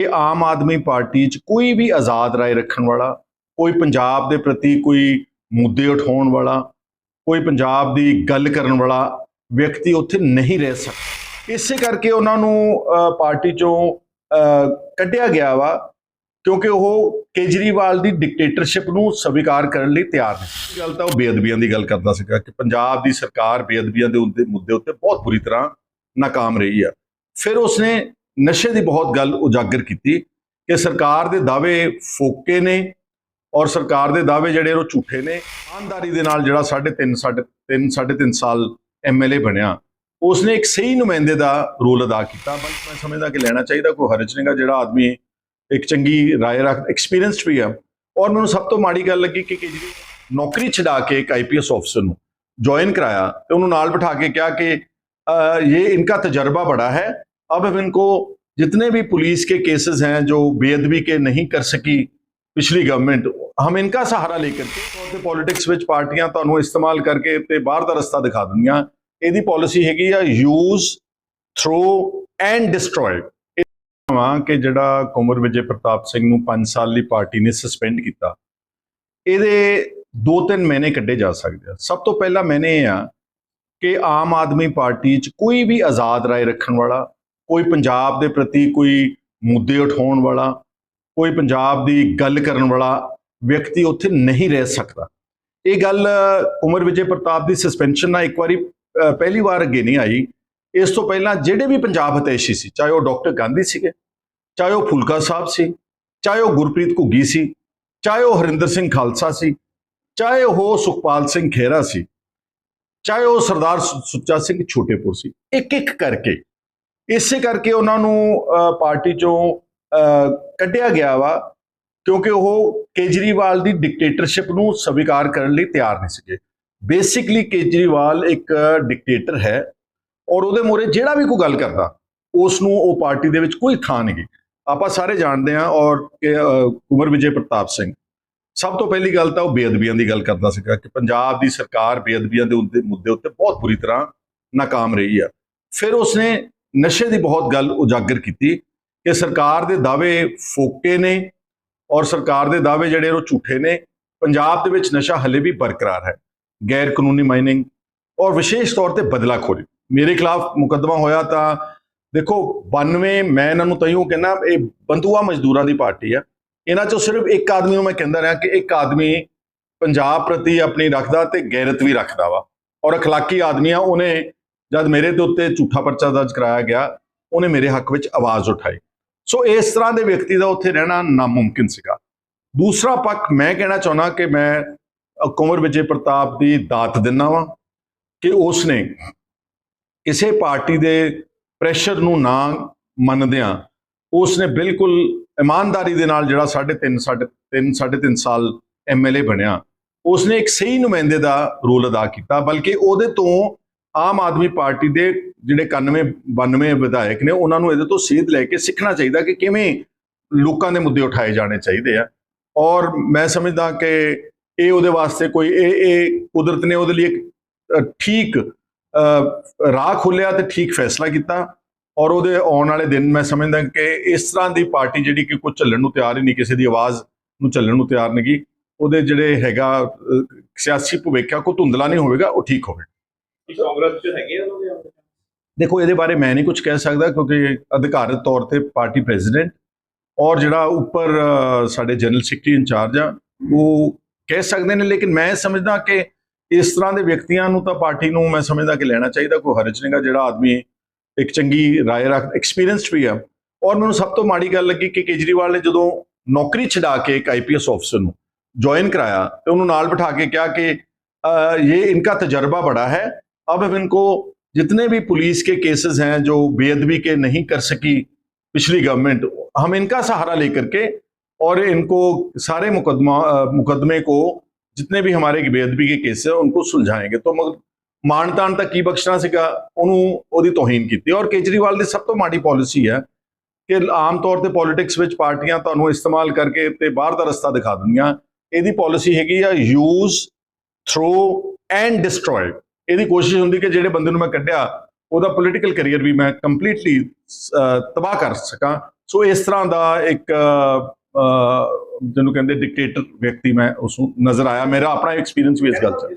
ਕਿ ਆਮ ਆਦਮੀ ਪਾਰਟੀ 'ਚ ਕੋਈ ਵੀ ਆਜ਼ਾਦ ਰਾਏ ਰੱਖਣ ਵਾਲਾ, ਕੋਈ ਪੰਜਾਬ ਦੇ ਪ੍ਰਤੀ ਕੋਈ ਮੁੱਦੇ ਉਠਾਉਣ ਵਾਲਾ, ਕੋਈ ਪੰਜਾਬ ਦੀ ਗੱਲ ਕਰਨ ਵਾਲਾ ਵਿਅਕਤੀ ਉੱਥੇ ਨਹੀਂ ਰਹਿ ਸਕਦਾ। ਇਸੇ ਕਰਕੇ ਉਹਨਾਂ ਨੂੰ ਪਾਰਟੀ 'ਚੋਂ ਕੱਢਿਆ ਗਿਆ ਵਾ, ਕਿਉਂਕਿ ਉਹ ਕੇਜਰੀਵਾਲ ਦੀ ਡਿਕਟੇਟਰਸ਼ਿਪ ਨੂੰ ਸਵੀਕਾਰ ਕਰਨ ਲਈ ਤਿਆਰ ਨਹੀਂ ਗੱਲ ਤਾਂ ਉਹ ਬੇਅਦਬੀਆਂ ਦੀ ਗੱਲ ਕਰਦਾ ਸੀਗਾ ਕਿ ਪੰਜਾਬ ਦੀ ਸਰਕਾਰ ਬੇਅਦਬੀਆਂ ਦੇ ਮੁੱਦੇ ਉੱਤੇ ਬਹੁਤ ਬੁਰੀ ਤਰ੍ਹਾਂ ਨਾਕਾਮ ਰਹੀ ਆ। ਫਿਰ ਉਸਨੇ ਨਸ਼ੇ ਦੀ ਬਹੁਤ ਗੱਲ ਉਜਾਗਰ ਕੀਤੀ ਕਿ ਸਰਕਾਰ ਦੇ ਦਾਅਵੇ ਫੋਕੇ ਨੇ ਔਰ ਸਰਕਾਰ ਦੇ ਦਾਅਵੇ ਜਿਹੜੇ ਉਹ ਝੂਠੇ ਨੇ। ਇਮਾਨਦਾਰੀ ਦੇ ਨਾਲ ਜਿਹੜਾ 3.5 3 3.5 ਸਾਲ ਐਮਐਲਏ ਬਣਿਆ, ਉਸਨੇ ਇੱਕ ਸਹੀ ਨੁਮਾਇੰਦੇ ਦਾ ਰੋਲ ਅਦਾ ਕੀਤਾ। ਬਲਕਿ ਮੈਂ ਸਮਝਦਾ ਕਿ ਲੈਣਾ ਚਾਹੀਦਾ, ਕੋਈ ਹਰਜ ਨਹੀਂਗਾ। ਜਿਹੜਾ ਆਦਮੀ ਇੱਕ ਚੰਗੀ رائے ਰੱਖ ਐਕਸਪੀਰੀਅੰਸਡ ਵੀ ਆ। ਔਰ ਮੈਨੂੰ ਸਭ ਤੋਂ ਮਾੜੀ ਗੱਲ ਲੱਗੀ ਕਿ ਕੇਜਰੀ ਨੌਕਰੀ ਛਡਾ ਕੇ ਇੱਕ ਆਈਪੀਐਸ ਅਫਸਰ ਨੂੰ ਜੁਆਇਨ ਕਰਾਇਆ ਤੇ ਉਹਨੂੰ ਨਾਲ ਬਿਠਾ ਕੇ ਕਿਹਾ ਕਿ ਇਹ ਇਨਕਾ ਤਜਰਬਾ ਬੜਾ ਹੈ। अब हम इनको जितने भी पुलिस के केसेस हैं जो बेअदबी के नहीं कर सकी ਪਿਛਲੀ ਗਵਰਨਮੈਂਟ ਹਮ ਇਨਕਾ ਸਹਾਰਾ ਲੇਕਰ ਕੇ ਤੌਰ ਤੇ ਪੋਲਿਟਿਕਸ ਵਿੱਚ ਪਾਰਟੀਆਂ ਤੁਹਾਨੂੰ ਇਸਤੇਮਾਲ ਕਰਕੇ ਤੇ ਬਾਹਰ ਦਾ ਰਸਤਾ ਦਿਖਾ ਦਿੰਦੀਆਂ ਇਹਦੀ ਪਾਲਿਸੀ ਹੈਗੀ ਆ ਯੂਜ਼ ਥਰੋ ਐਂਡ ਡਿਸਟਰੋਏ ਵਾ ਕਿ ਜਿਹੜਾ ਕੁਮਰ ਵਿਜੇ ਪ੍ਰਤਾਪ ਸਿੰਘ ਨੂੰ 5 ਸਾਲ ਲਈ ਪਾਰਟੀ ਨੇ ਸਸਪੈਂਡ ਕੀਤਾ ਇਹਦੇ ਦੋ ਤਿੰਨ ਮਹੀਨੇ ਕੱਢੇ ਜਾ ਸਕਦੇ ਆ ਸਭ ਤੋਂ ਪਹਿਲਾਂ ਮੈਨੇ ਇਹ ਆ ਕਿ ਆਮ ਆਦਮੀ ਪਾਰਟੀ 'ਚ ਕੋਈ ਵੀ ਆਜ਼ਾਦ ਰਾਏ ਰੱਖਣ ਵਾਲਾ ਕੋਈ ਪੰਜਾਬ ਦੇ ਪ੍ਰਤੀ ਕੋਈ ਮੁੱਦੇ ਉਠਾਉਣ ਵਾਲਾ, ਕੋਈ ਪੰਜਾਬ ਦੀ ਗੱਲ ਕਰਨ ਵਾਲਾ ਵਿਅਕਤੀ ਉੱਥੇ ਨਹੀਂ ਰਹਿ ਸਕਦਾ। ਇਹ ਗੱਲ, ਉਮਰ ਵਿਜੇ ਪ੍ਰਤਾਪ ਦੀ ਸਸਪੈਂਸ਼ਨ ਨਾਲ ਇੱਕ ਵਾਰੀ ਪਹਿਲੀ ਵਾਰ ਅੱਗੇ ਨਹੀਂ ਆਈ। ਇਸ ਤੋਂ ਪਹਿਲਾਂ ਜਿਹੜੇ ਵੀ ਪੰਜਾਬ ਹਤੈਸ਼ੀ ਸੀ, ਚਾਹੇ ਉਹ ਡਾਕਟਰ ਗਾਂਧੀ ਸੀਗੇ, ਚਾਹੇ ਉਹ ਫੁਲਕਾ ਸਾਹਿਬ ਸੀ, ਚਾਹੇ ਉਹ ਗੁਰਪ੍ਰੀਤ ਘੁੱਗੀ ਸੀ, ਚਾਹੇ ਉਹ ਹਰਿੰਦਰ ਸਿੰਘ ਖਾਲਸਾ ਸੀ, ਚਾਹੇ ਉਹ ਸੁਖਪਾਲ ਸਿੰਘ ਖੇਰਾ ਸੀ, ਚਾਹੇ ਉਹ ਸਰਦਾਰ ਸੁੱਚਾ ਸਿੰਘ ਛੋਟੇਪੁਰ ਸੀ ਇੱਕ ਇੱਕ ਕਰਕੇ ਇਸੇ ਕਰਕੇ ਉਹਨਾਂ ਨੂੰ ਪਾਰਟੀ ਚੋਂ ਕੱਢਿਆ ਗਿਆ ਵਾ ਕਿਉਂਕਿ ਉਹ ਕੇਜਰੀਵਾਲ ਦੀ ਡਿਕਟੇਟਰਸ਼ਿਪ ਨੂੰ ਸਵੀਕਾਰ ਕਰਨ ਲਈ ਤਿਆਰ ਨਹੀਂ ਸੀਗੇ। ਬੇਸਿਕਲੀ ਕੇਜਰੀਵਾਲ ਇੱਕ ਡਿਕਟੇਟਰ ਹੈ ਔਰ ਉਹਦੇ ਮੋਰੇ ਜਿਹੜਾ ਵੀ ਕੋਈ ਗੱਲ ਕਰਦਾ ਉਸ ਨੂੰ ਉਹ ਪਾਰਟੀ ਦੇ ਵਿੱਚ ਕੋਈ ਥਾਂ ਨਹੀਂ ਗੀ। ਆਪਾਂ ਸਾਰੇ ਜਾਣਦੇ ਹਾਂ ਔਰ ਕਿ, ਵਿਜੇ ਪ੍ਰਤਾਪ ਸਿੰਘ ਸਭ ਤੋਂ ਪਹਿਲੀ ਗੱਲ ਤਾਂ ਉਹ ਬੇਅਦਬੀਆਂ ਦੀ ਗੱਲ ਕਰਦਾ ਸੀਗਾ ਕਿ ਪੰਜਾਬ ਦੀ ਸਰਕਾਰ ਬੇਅਦਬੀਆਂ ਦੇ ਮੁੱਦੇ ਉੱਤੇ ਬਹੁਤ ਬੁਰੀ ਤਰ੍ਹਾਂ ਨਾਕਾਮ ਰਹੀ ਆ। ਫਿਰ ਉਸਨੇ ਨਸ਼ੇ ਦੀ ਬਹੁਤ ਗੱਲ ਉਜਾਗਰ ਕੀਤੀ ਕਿ ਸਰਕਾਰ ਦੇ ਦਾਅਵੇ ਫੋਕੇ ਨੇ ਔਰ ਸਰਕਾਰ ਦੇ ਦਾਅਵੇ ਜਿਹੜੇ ਉਹ ਝੂਠੇ ਨੇ। ਪੰਜਾਬ ਦੇ ਵਿੱਚ ਨਸ਼ਾ ਹਲੇ ਵੀ ਬਰਕਰਾਰ ਹੈ, ਗੈਰ ਕਾਨੂੰਨੀ ਮਾਈਨਿੰਗ ਔਰ ਵਿਸ਼ੇਸ਼ ਤੌਰ ਤੇ ਬਦਲਾਖੋਰੀ ਮੇਰੇ ਖਿਲਾਫ ਮੁਕੱਦਮਾ ਹੋਇਆ ਤਾਂ ਦੇਖੋ 92 ਮੈਂ ਇਹਨਾਂ ਨੂੰ ਤਈਓ ਕਹਿੰਦਾ, ਇਹ ਬੰਦੂਆ ਮਜ਼ਦੂਰਾਂ ਦੀ ਪਾਰਟੀ ਆ। ਇਹਨਾਂ ਚੋਂ ਸਿਰਫ ਇੱਕ ਆਦਮੀ ਨੂੰ ਮੈਂ ਕਹਿੰਦਾ ਰਿਹਾ ਕਿ ਇੱਕ ਆਦਮੀ ਪੰਜਾਬ ਪ੍ਰਤੀ ਆਪਣੀ ਰੱਖਦਾ ਤੇ ਗੈਰਤ ਵੀ ਰੱਖਦਾ ਵਾ। ਔਰ ਅਖਲਾਕੀ ਆਦਮੀ ਆ ਉਹਨੇ ਜਦ ਮੇਰੇ ਤੇ ਉੱਤੇ ਝੂਠਾ ਪਰਚਾ ਦਰਜ ਕਰਾਇਆ ਗਿਆ ਉਹਨੇ ਮੇਰੇ ਹੱਕ ਵਿੱਚ ਆਵਾਜ਼ ਉਠਾਈ। ਸੋ ਇਸ ਤਰ੍ਹਾਂ ਦੇ ਵਿਅਕਤੀ ਦਾ ਉੱਥੇ ਰਹਿਣਾ ਨਾਮੁਮਕਿਨ ਸੀਗਾ। ਦੂਸਰਾ ਪੱਖ ਮੈਂ ਕਹਿਣਾ ਚਾਹੁੰਦਾ ਕਿ ਮੈਂ ਅ, ਕੁੰਵਰ ਵਿਜੇ ਪ੍ਰਤਾਪ ਦੀ ਦਾਤ ਦਿੰਨਾ ਵਾਂ ਕਿ ਉਸਨੇ ਕਿਸੇ ਪਾਰਟੀ ਦੇ ਪ੍ਰੈਸ਼ਰ ਨੂੰ ਨਾ ਮੰਨਦਿਆਂ ਉਸਨੇ ਬਿਲਕੁਲ ਇਮਾਨਦਾਰੀ ਦੇ ਨਾਲ ਜਿਹੜਾ 3.5 ਸਾਢੇ 3 3.5 ਸਾਲ ਐਮਐਲਏ ਬਣਿਆ ਉਸਨੇ ਇੱਕ ਸਹੀ ਨੁਮਾਇੰਦੇ ਦਾ ਰੋਲ ਅਦਾ ਕੀਤਾ ਬਲਕਿ ਉਹਦੇ ਤੋਂ ਆਮ ਆਦਮੀ ਪਾਰਟੀ ਦੇ ਜਿਹੜੇ 91 92 ਵਿਧਾਇਕ ਨੇ ਉਹਨਾਂ ਨੂੰ ਇਹਦੇ ਤੋਂ ਸੇਧ ਲੈ ਕੇ ਸਿੱਖਣਾ ਚਾਹੀਦਾ ਕਿ ਕਿਵੇਂ ਲੋਕਾਂ ਦੇ ਮੁੱਦੇ ਉਠਾਏ ਜਾਣੇ ਚਾਹੀਦੇ ਆ। ਔਰ ਮੈਂ ਸਮਝਦਾ ਕਿ ਇਹ ਉਹਦੇ ਵਾਸਤੇ ਕੋਈ ਇਹ ਇਹ ਕੁਦਰਤ ਨੇ ਉਹਦੇ ਲਈ ਇੱਕ ਠੀਕ ਰਾਹ ਖੋਲਿਆ ਤੇ ਠੀਕ ਫੈਸਲਾ ਕੀਤਾ। ਔਰ ਉਹਦੇ ਆਉਣ ਵਾਲੇ ਦਿਨ ਮੈਂ ਸਮਝਦਾ ਕਿ ਇਸ ਤਰ੍ਹਾਂ ਦੀ ਪਾਰਟੀ ਜਿਹੜੀ ਕਿ ਕੋਈ ਚੱਲਣ ਨੂੰ ਤਿਆਰ ਹੀ ਨਹੀਂ ਕਿਸੇ ਦੀ ਆਵਾਜ਼ ਨੂੰ ਚੱਲਣ ਨੂੰ ਤਿਆਰ ਨਹੀਂ ਉਹਦੇ ਜਿਹੜੇ ਹੈਗਾ ਅ, ਸਿਆਸੀ ਭਵਿੱਖਾ ਕੋ ਧੁੰਦਲਾ ਨਹੀਂ ਹੋਵੇਗਾ ਉਹ ਠੀਕ ਹੋਵੇ। देखो ये बारे मैं नहीं कुछ कह सकता क्योंकि अधिकारित तौर पर पार्टी प्रेजिडेंट और जरा उपर साढ़े जनरल सैकटरी इंचार्ज आ, वो कह सकते हैं लेकिन मैं समझदा कि इस तरह के व्यक्तियों तो पार्टी को मैं समझदा कि लेना चाहिए कोई हरज नहीं गा जो आदमी एक चंकी राय रख, एक्सपीरियंसड भी है और मैं सब तो माड़ी गल लगी कि केजरीवाल ने जो नौकरी छड़ा के एक I P S officer join कराया तो उन्होंने बिठा के कहा कि ये इनका तजर्बा बड़ा है अब हम इनको जितने भी पुलिस के केसेस हैं जो बेअदबी के नहीं कर सकी पिछली गवर्नमेंट हम इनका सहारा लेकर के और इनको सारे मुकदमा अ, मुकदमे को जितने भी हमारे बेअदबी के केस है उनको सुलझाएंगे तो मगर ਮਾਨਤਾਨ ਤੱਕ ਕੀ ਬਖਸ਼ਣਾ ਸੀਗਾ ਉਹਨੂੰ ਉਹਦੀ ਤੋਹੀਨ ਕੀਤੀ ਔਰ ਕੇਜਰੀਵਾਲ ਦੀ ਸਭ ਤੋਂ ਮਾੜੀ ਪਾਲਿਸੀ ਹੈ ਕਿ ਆਮ ਤੌਰ ਤੇ ਪੋਲਿਟਿਕਸ ਵਿੱਚ ਪਾਰਟੀਆਂ ਤੁਹਾਨੂੰ ਇਸਤੇਮਾਲ ਕਰਕੇ ਤੇ ਬਾਹਰ ਦਾ ਰਸਤਾ ਦਿਖਾ ਦਿੰਦੀਆਂ ਇਹਦੀ ਪਾਲਿਸੀ ਹੈਗੀ ਆ ਯੂਜ਼ ਥਰੋ ਐਂਡ ਡਿਸਟਰੋਏ ਇਹਦੀ ਕੋਸ਼ਿਸ਼ ਹੁੰਦੀ ਕਿ ਜਿਹੜੇ ਬੰਦੇ ਨੂੰ ਮੈਂ ਕੱਢਿਆ, ਉਹਦਾ ਪੋਲੀਟੀਕਲ ਕੈਰੀਅਰ ਵੀ ਮੈਂ ਕੰਪਲੀਟਲੀ ਤਬਾਹ ਕਰ ਸਕਾਂ। ਸੋ ਇਸ ਤਰ੍ਹਾਂ ਦਾ ਇੱਕ ਜਿਹਨੂੰ ਕਹਿੰਦੇ ਡਿਕਟੇਟਰ ਵਿਅਕਤੀ ਮੈਂ ਉਸ ਨੂੰ ਨਜ਼ਰ ਆਇਆ। ਮੇਰਾ ਆਪਣਾ ਐਕਸਪੀਰੀਅੰਸ ਵੀ ਇਸ ਗੱਲ 'ਚ